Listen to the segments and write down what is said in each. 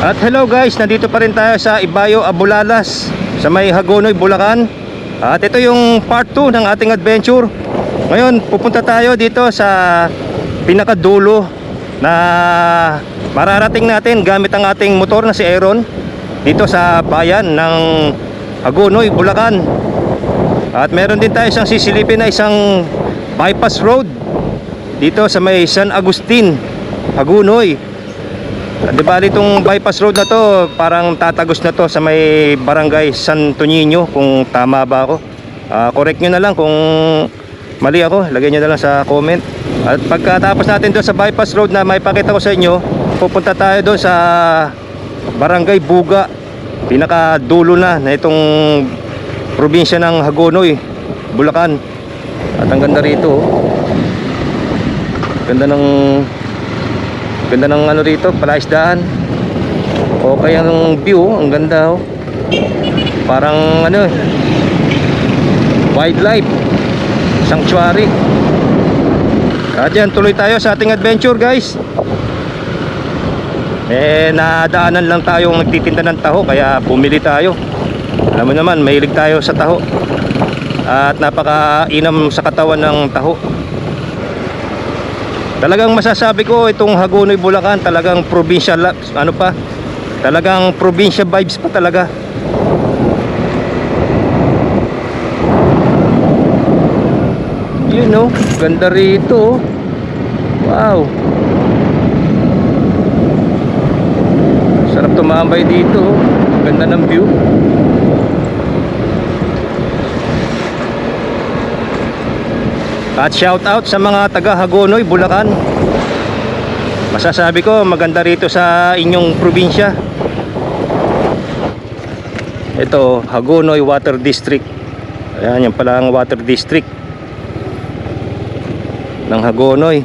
At hello guys, nandito pa rin tayo sa Ibayo Abulalas sa may Hagonoy, Bulacan. At ito yung part 2 ng ating adventure. Ngayon, pupunta tayo dito sa pinakadulo na mararating natin gamit ang ating motor na si Aaron dito sa bayan ng Hagonoy, Bulacan. At meron din tayo isang sisilipin na isang bypass road dito sa may San Agustin, Hagonoy. Di ba itong bypass road na to, parang tatagos na to sa may barangay Santo Niño kung tama ba ako. Ah, correct nyo na lang kung mali ako, lagay nyo na lang sa comment. At pagkatapos natin doon sa bypass road na may pakita ko sa inyo, pupunta tayo doon sa barangay Buga, pinakadulo na na itong probinsya ng Hagonoy, Bulacan. At ang ganda rito, oh. ganda ng Ganda ng ano rito, palaisdaan. Okay ang view, ang ganda oh. Parang ano eh, wildlife sanctuary. At yan, tuloy tayo sa ating adventure guys. Eh, nadaanan lang tayong nagtitinda ng taho kaya bumili tayo. Alam mo naman, mahilig tayo sa taho. At napakainam sa katawan ng taho. Talagang masasabi ko itong Hagonoy Bulacan talagang provincial ano pa talagang probinsya vibes pa talaga. You know, ganda rito. oh. Wow. Sarap tumambay dito. oh. Ganda ng view. At shout out sa mga taga Hagonoy, Bulacan. Masasabi ko maganda rito sa inyong probinsya. Ito, Hagonoy Water District. Ayan, yan pala ang water district ng Hagonoy.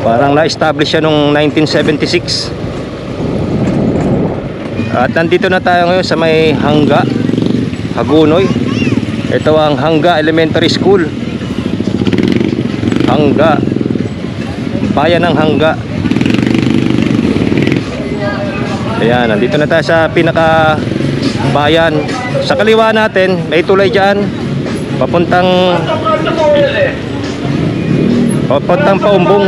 Parang na-establish siya noong 1976. At nandito na tayo ngayon sa may Hangga, Hagonoy. Ito ang Hangga Elementary School. Hangga. Bayan ng Hangga. Ayan, nandito na tayo sa pinaka bayan Sa kaliwa natin, may tulay dyan. Papuntang Papuntang paumbong.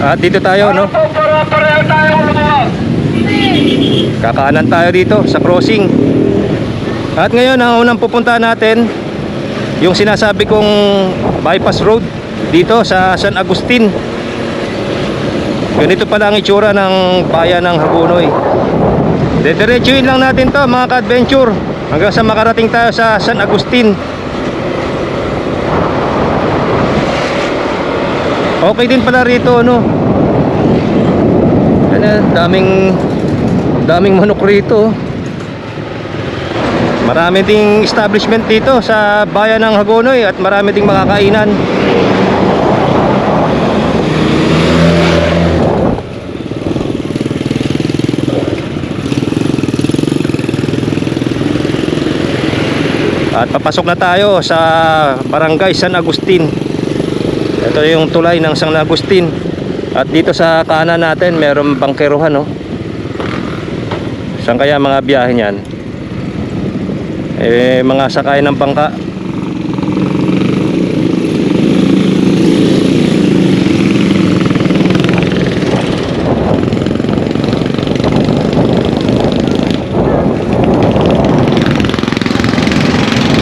At dito tayo, no? Kakaanan tayo dito sa crossing At ngayon, ang unang pupuntahan natin Yung sinasabi kong bypass road Dito sa San Agustin. Ganito pala ang itsura ng bayan ng Hagonoy Dediretsuin lang natin to mga ka-adventure Hanggang sa makarating tayo sa San Agustin. Okay din pala rito no? Ano, daming daming manok rito Marami ding establishment dito sa bayan ng Hagonoy at marami ding makakainan. At papasok na tayo sa Barangay San Agustin. Ito yung tulay ng San Agustin. At dito sa kanan natin, mayroong bangkerohan, no? Saan kaya mga biyahe niyan? Eh mga sakay ng bangka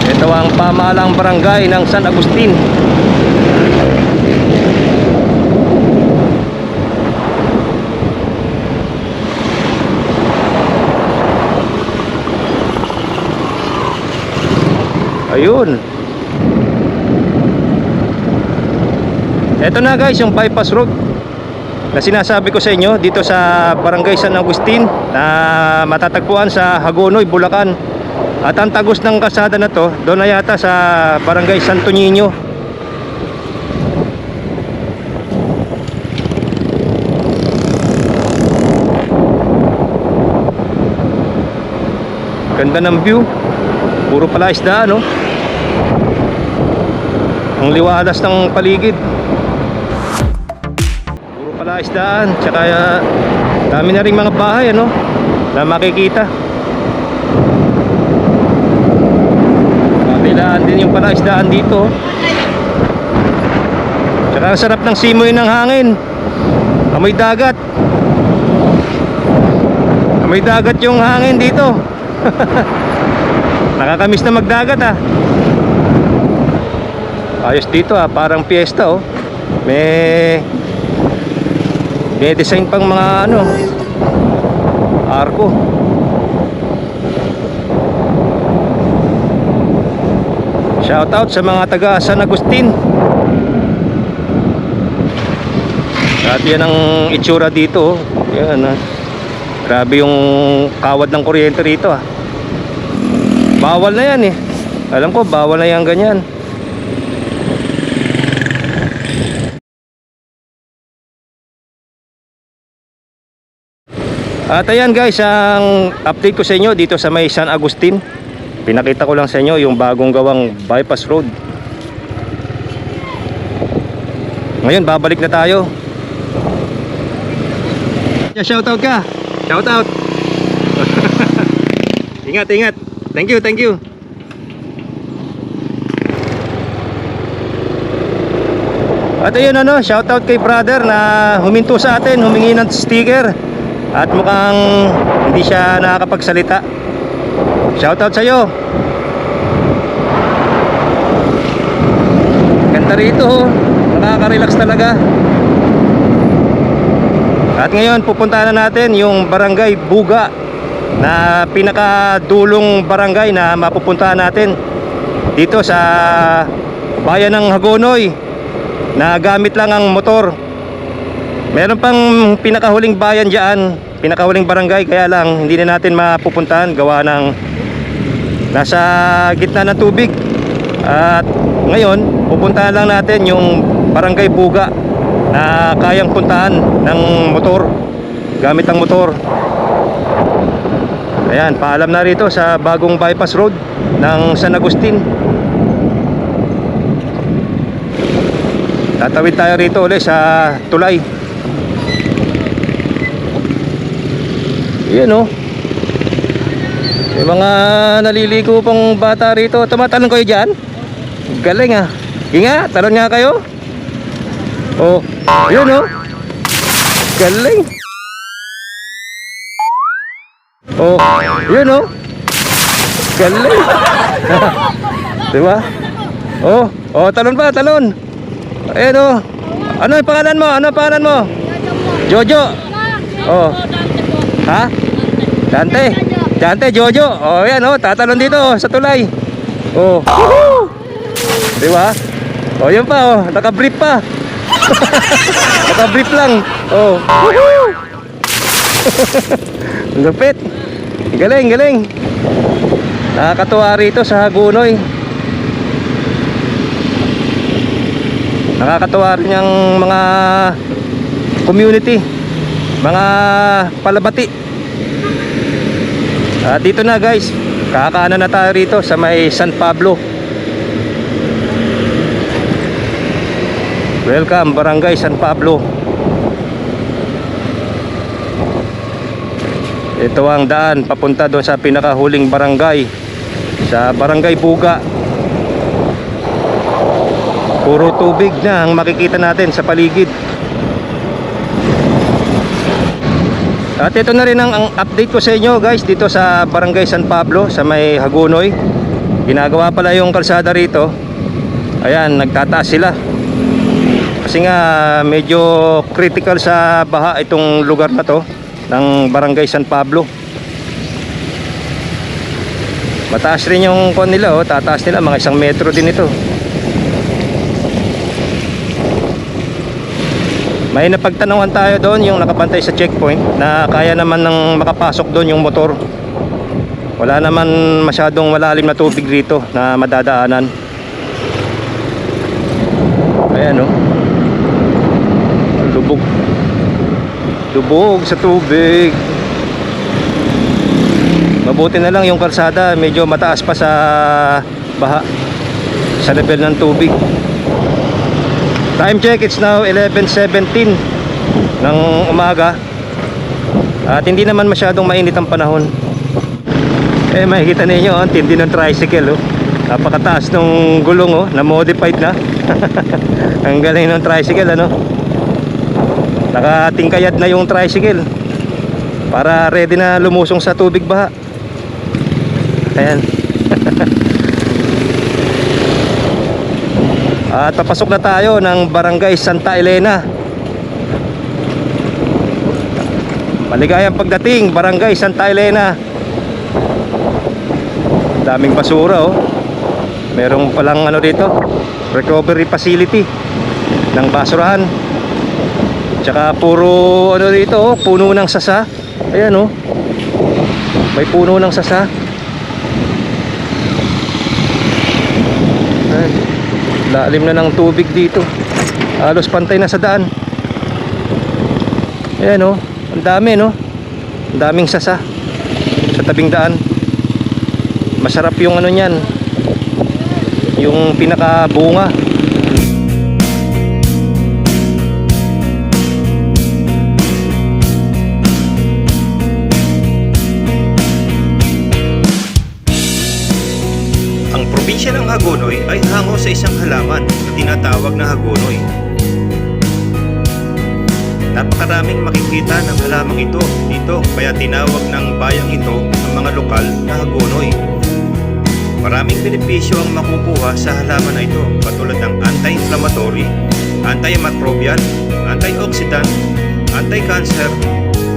ito ang pamahalang barangay ng San Agustin Ayun. Ito na guys, yung bypass road na sinasabi ko sa inyo dito sa Barangay San Agustin na matatagpuan sa Hagonoy, Bulacan. At ang tagos ng kasada na to, doon na yata sa Barangay Santo Niño. Ganda ng view. Puro pala isda, no? Ang liwalas ng paligid. palaisdaan. Tsaka uh, dami na rin mga bahay ano na makikita. Kabilaan din yung palaisdaan dito. Tsaka ang sarap ng simoy ng hangin. Amoy dagat. Amoy dagat yung hangin dito. Nakakamiss na magdagat ah. Ayos dito ah, parang piyesta oh. May may design pang mga ano arko. Shout out sa mga taga San Agustin. At yan ang itsura dito. oh. Yan ah. Grabe yung kawad ng kuryente rito ah. Bawal na yan eh. Alam ko bawal na yan ganyan. At ayan guys, ang update ko sa inyo dito sa may San Agustin. Pinakita ko lang sa inyo yung bagong gawang bypass road. Ngayon, babalik na tayo. Shoutout ka. Shoutout. ingat, ingat. Thank you, thank you. At ayun ano, shoutout kay brother na huminto sa atin, humingi ng sticker. At mukhang hindi siya nakakapagsalita. Shoutout sa iyo. Ganda rito, oh. nakaka-relax talaga. At ngayon pupunta na natin yung Barangay Buga na pinakadulong barangay na mapupuntahan natin dito sa bayan ng Hagonoy na gamit lang ang motor. Meron pang pinakahuling bayan diyan, pinakahuling barangay kaya lang hindi na natin mapupuntahan gawa ng nasa gitna ng tubig. At ngayon, pupuntahan lang natin yung barangay Buga na kayang puntahan ng motor gamit ang motor. Ayan, paalam na rito sa bagong bypass road ng San Agustin. Tatawid tayo rito ulit sa tulay. Yan oh. May mga naliligo pang bata rito. Tumatalon kayo dyan? Galing ah. Inga, talon nga kayo. Oh, yun oh. Galing. Oh, yun oh. Galing. diba? Oh, oh, talon pa, talon. Ayan oh. Ano yung pangalan mo? Ano ang pangalan mo? Jojo. Oh. Ha? Dante. Dante, Jojo. Oh, yan oh, tatalon dito oh, sa tulay. Oh. Di ba? Oh, yun pa oh, naka-brief pa. naka-brief lang. Oh. Ang Lupit. Galing, galing. Nakakatuwa rito sa Hagunoy. Nakakatuwa rin yung mga community, mga palabati. At dito na guys, kakaanan na tayo rito sa may San Pablo. Welcome Barangay San Pablo. Ito ang daan papunta doon sa pinakahuling barangay sa Barangay Buga. Puro tubig na ang makikita natin sa paligid. At ito na rin ang, ang update ko sa inyo guys dito sa Barangay San Pablo sa may Hagunoy. Ginagawa pala yung kalsada rito. Ayan, nagtataas sila. Kasi nga medyo critical sa baha itong lugar na to ng Barangay San Pablo. Mataas rin yung kon nila oh, tataas nila mga isang metro din ito. May napagtanungan tayo doon yung nakabantay sa checkpoint na kaya naman ng makapasok doon yung motor. Wala naman masyadong malalim na tubig rito na madadaanan. Ayan oh. Lubog. Lubog sa tubig. Mabuti na lang yung kalsada medyo mataas pa sa baha sa level ng tubig. Time check, it's now 11.17 ng umaga. At hindi naman masyadong mainit ang panahon. Eh makikita ninyo, oh, ang tindi ng tricycle oh. Napakataas ng gulong oh, na modified na. ang galing ng tricycle ano. Nakatingkayad na yung tricycle. Para ready na lumusong sa tubig baha. Ayan. At papasok na tayo ng Barangay Santa Elena. Maligayang pagdating, Barangay Santa Elena. Daming basura oh. Merong palang ano dito, recovery facility ng basurahan. Tsaka puro ano dito oh, puno ng sasa. Ayan oh. May puno ng sasa. Lalim na ng tubig dito. Halos pantay na sa daan. Ayan oh. Ang dami no. Ang daming sasa sa tabing daan. Masarap yung ano niyan. Yung pinakabunga. Ang probinsya ng Hagonoy sa isang halaman na tinatawag na Hagonoy. Napakaraming makikita ng halamang ito dito kaya tinawag ng bayang ito ang mga lokal na Hagonoy. Maraming benepisyo ang makukuha sa halaman na ito katulad ng anti-inflammatory, antimicrobial, antioxidant, anti-cancer,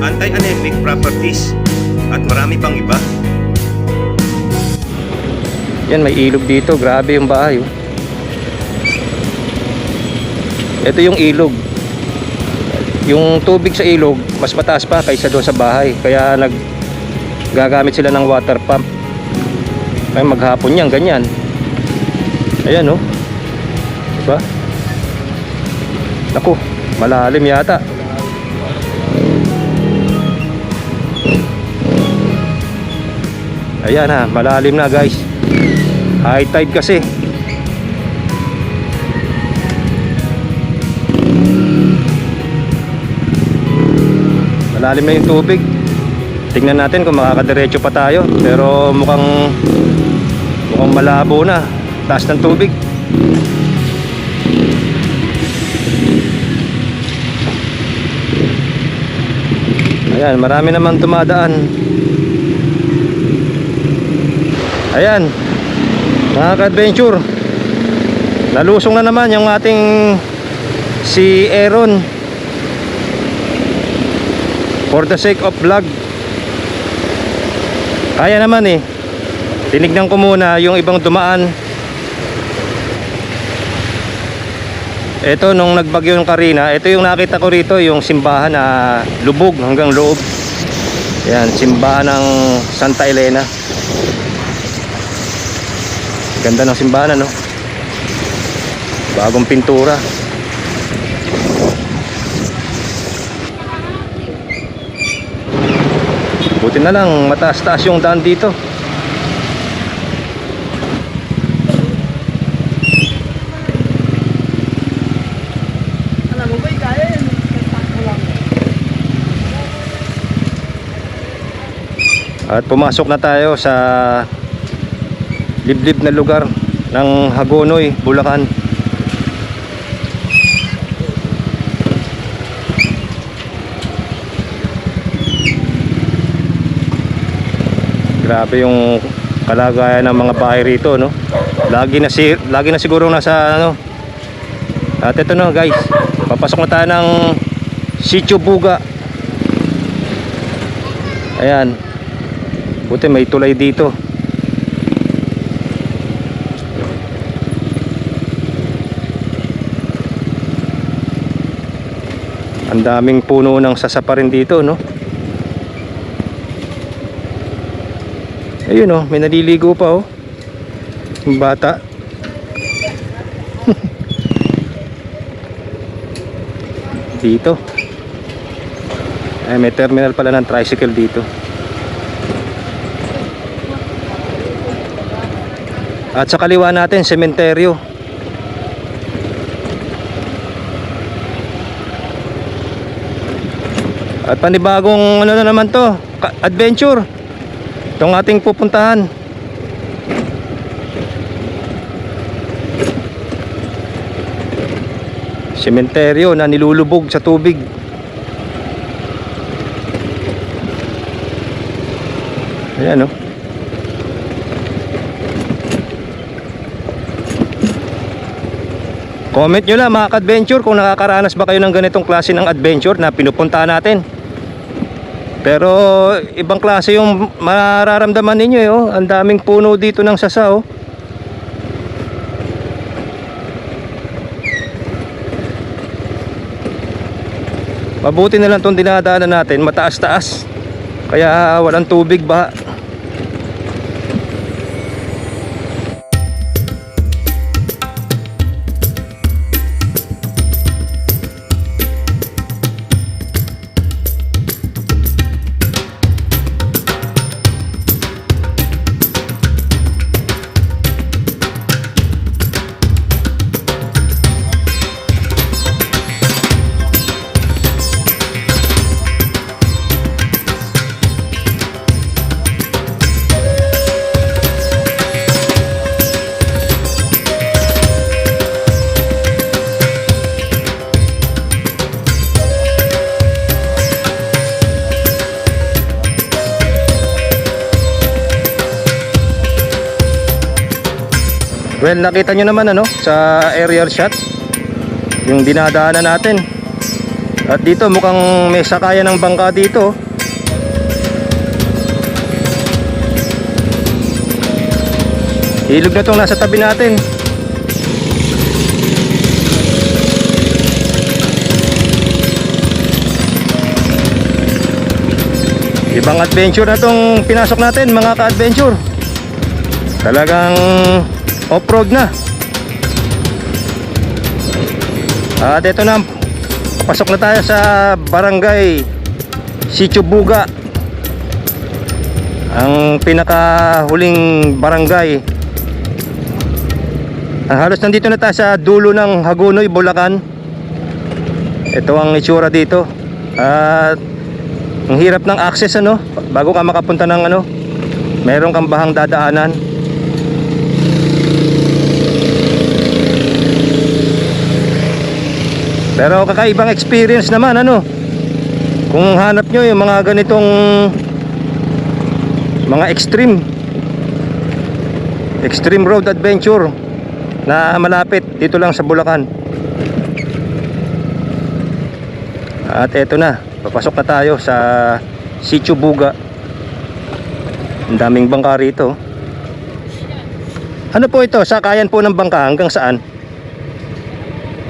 anti-anemic properties at marami pang iba. Yan, may ilog dito. Grabe yung bahay. Oh. Ito yung ilog. Yung tubig sa ilog, mas mataas pa kaysa doon sa bahay. Kaya nag gagamit sila ng water pump. Ay maghapon yan, ganyan. Ayan oh. Diba? Naku, malalim yata. Ayan ha, malalim na guys. High tide kasi. Malalim na yung tubig. Tingnan natin kung makakadiretso pa tayo. Pero mukhang mukhang malabo na. Taas ng tubig. Ayan, marami naman tumadaan. Ayan, mga ka-adventure Nalusong na naman yung ating si Aaron For the sake of vlog. Kaya naman eh. Tinignan ko muna yung ibang dumaan. Ito nung nagbagyo yung Karina Ito yung nakita ko rito Yung simbahan na lubog hanggang loob. Yan, simbahan ng Santa Elena. Ganda ng simbahan ano. Bagong pintura. Buti na lang mataas-taas yung daan dito. At pumasok na tayo sa liblib na lugar ng Hagonoy, Bulacan. Grabe yung kalagayan ng mga bahay rito, no? Lagi na si lagi na siguro nasa ano. At ito no, guys. Papasok na tayo ng Sitio Buga. Ayan. Buti may tulay dito. Ang daming puno ng sasapa rin dito, no? Ayun oh, may naliligo pa oh. Bata. dito. Ay, may terminal pala ng tricycle dito. At sa kaliwa natin, sementeryo. At panibagong ano na naman to, adventure. Itong ating pupuntahan. Sementeryo na nilulubog sa tubig. Ayan oh. Comment nyo lang mga ka-adventure kung nakakaranas ba kayo ng ganitong klase ng adventure na pinupuntahan natin. Pero ibang klase yung mararamdaman ninyo eh, oh. Ang daming puno dito ng sasa oh. Mabuti na lang itong dinadaanan natin, mataas-taas. Kaya walang tubig ba. Well, nakita nyo naman ano, sa aerial shot yung dinadaanan natin. At dito mukhang may sakayan ng bangka dito. Ilog na tong nasa tabi natin. Ibang adventure na tong pinasok natin mga ka-adventure. Talagang off-road na. At ito na, pasok na tayo sa barangay Sitio Buga. Ang pinakahuling barangay. Ang halos nandito na tayo sa dulo ng Hagunoy, Bulacan. Ito ang itsura dito. At ang hirap ng access ano, bago ka makapunta ng ano, meron kang bahang dadaanan. Pero kakaibang experience naman ano. Kung hanap nyo yung mga ganitong mga extreme extreme road adventure na malapit dito lang sa Bulacan. At eto na, papasok na tayo sa Sitio Buga. Ang daming bangka rito. Ano po ito? Sakayan po ng bangka hanggang saan?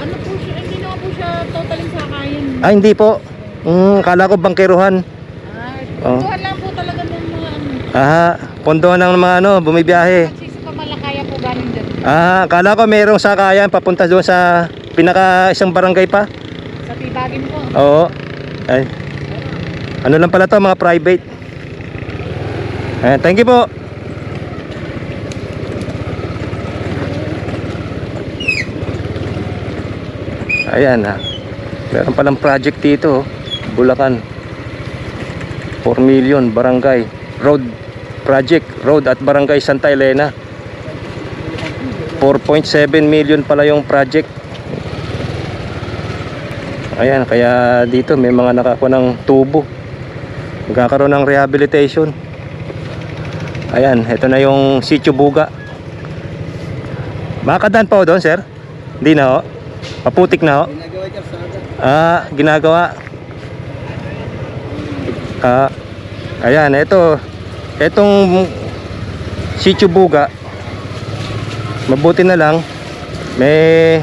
Ano po siya? Hindi naman po siya totaling sakayan. Ah, hindi po. Mm, kala ko bangkeruhan. Ah, Oh. Lang po talaga ng mga ano. Ah, pondohan ng mga ano, bumibiyahe. Nagsisi pa malakaya po galing dyan. Ah, kala ko mayroong sakayan papunta doon sa pinaka isang barangay pa. Sa tibagin po. Oo. Ay. Ano lang pala to, mga private. Ayan, thank you po. Ayan ha. Meron palang project dito. oh. Bulacan. 4 million barangay. Road project road at barangay Santa Elena. 4.7 million pala yung project. Ayan kaya dito may mga nakakuha ng tubo. Magkakaroon ng rehabilitation. Ayan ito na yung sitio buga. Makakadaan pa ho doon sir? Hindi na ho paputik na ho Ginagawa niya sa aga. Ah, ginagawa. Ah, ayan, ito. Etong Sitio Buga. Mabuti na lang may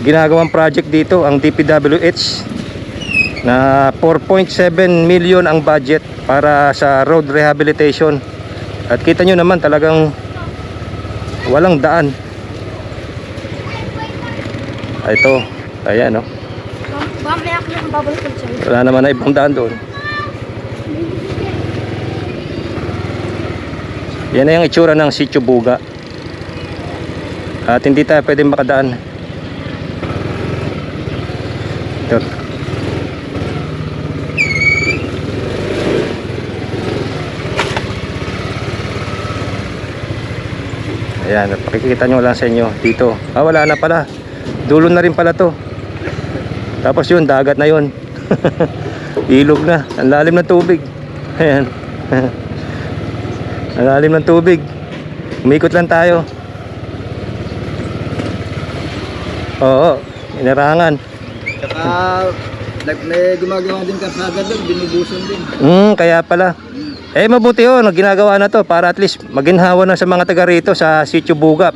ginagawang project dito ang DPWH na 4.7 million ang budget para sa road rehabilitation. At kita nyo naman talagang walang daan. Ah, Ito, ayan oh. Mamaya wala naman na ibang daan doon. Yan na yung itsura ng sityo buga. At hindi tayo pwedeng makadaan. Ito. Ayan, pakikita nyo lang sa inyo dito. Ah, wala na pala. Dulo na rin pala to. Tapos yun, dagat na yun. Ilog na. Ang lalim ng tubig. Ayan. Ang lalim ng tubig. Umikot lang tayo. Oo, inarangan. Saka, nag, may gumagawa din kasada doon, binubusan din. Hmm, kaya pala. Eh mabuti yun, ginagawa na to para at least maginhawa na sa mga taga rito sa Sitio Bugap.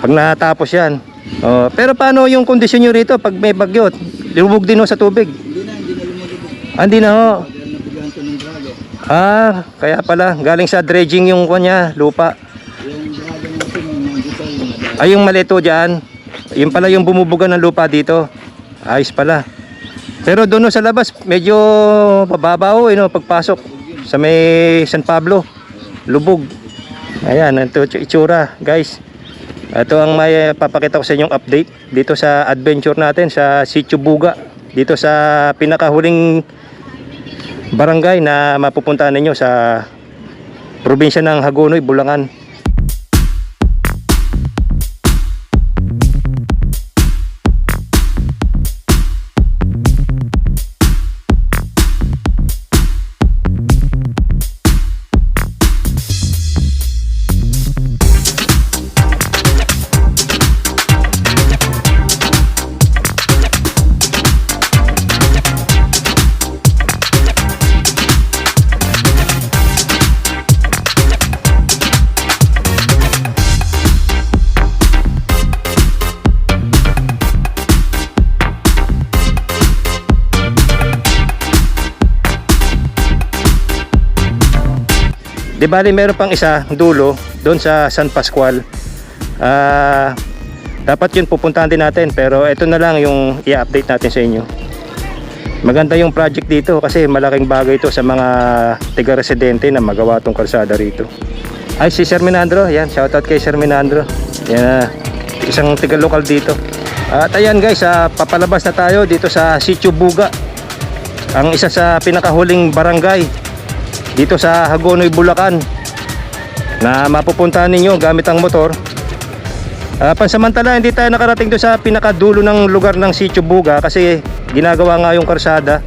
Pag natapos yan. Oh, pero paano yung kondisyon nyo rito pag may bagyo? Lumubog din ho sa tubig. Hindi na, hindi na lumulubog. Ah, Hindi na ho. Ah, kaya pala. Galing sa dredging yung kanya, lupa. Yung drago natin, yung dito, yung. Ay, yung malito dyan. Yun pala yung bumubuga ng lupa dito. Ayos pala. Pero doon sa labas, medyo mababa ho, eh, no, pagpasok sa may San Pablo. Lubog. Ayan, ito itsura, guys. Ito ang may papakita ko sa inyong update dito sa adventure natin sa Sitio Buga. Dito sa pinakahuling barangay na mapupuntahan ninyo sa probinsya ng Hagonoy, Bulangan. Bali meron pang isa dulo doon sa San Pascual. Ah, dapat yun pupuntahan din natin pero ito na lang yung i-update natin sa inyo. Maganda yung project dito kasi malaking bagay ito sa mga tiga-residente na magawa tong kalsada rito. Ay si Sir Minandro, yan shoutout kay Sir Minandro. Yan ah, isang tiga-lokal dito. At ayan guys, ah, papalabas na tayo dito sa Sitio Buga. Ang isa sa pinakahuling barangay dito sa Hagonoy, Bulacan na mapupuntahan ninyo gamit ang motor. Ah, pansamantala hindi tayo nakarating doon sa pinakadulo ng lugar ng Sitio Buga kasi ginagawa nga yung karsada.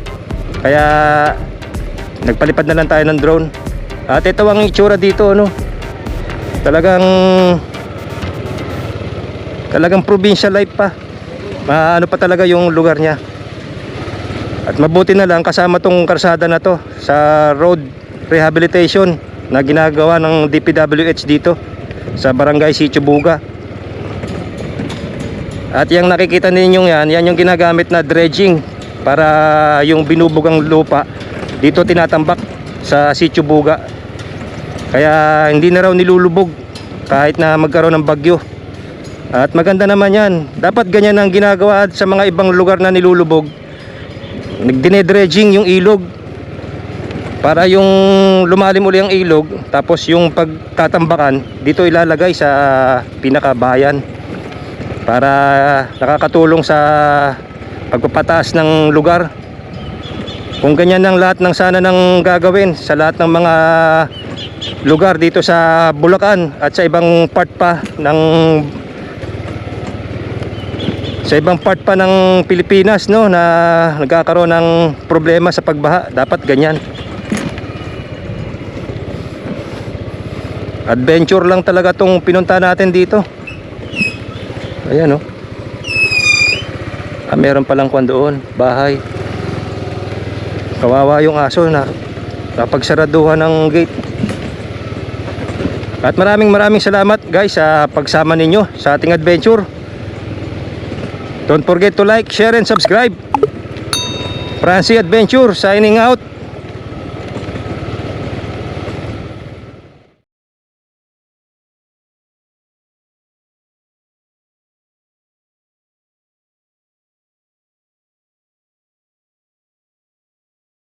Kaya nagpalipad na lang tayo ng drone. At ito ang itsura dito ano? Talagang talagang provincial life pa. Ma- ano pa talaga yung lugar niya. At mabuti na lang kasama tong karsada na to sa road rehabilitation na ginagawa ng DPWH dito sa Barangay Sitio Buga. At yung nakikita ninyong yan, yan yung ginagamit na dredging para yung binubugang lupa dito tinatambak sa Sitio Buga. Kaya hindi na raw nilulubog kahit na magkaroon ng bagyo. At maganda naman yan. Dapat ganyan ang ginagawa sa mga ibang lugar na nilulubog nagdinedredging yung ilog para yung lumalim uli ang ilog tapos yung pagtatambakan dito ilalagay sa pinakabayan. Para nakakatulong sa pagpapataas ng lugar. Kung ganyan ang lahat ng sana ng gagawin sa lahat ng mga lugar dito sa Bulacan at sa ibang part pa ng sa ibang part pa ng Pilipinas no na nagkakaroon ng problema sa pagbaha dapat ganyan adventure lang talaga tong pinunta natin dito. Ayan oh. Ah, meron palang kwan doon bahay. Kawawa yung aso na napagsaraduhan ng gate. At maraming maraming salamat guys sa pagsama ninyo sa ating adventure. Don't forget to like, share, and subscribe. Francie Adventure signing out.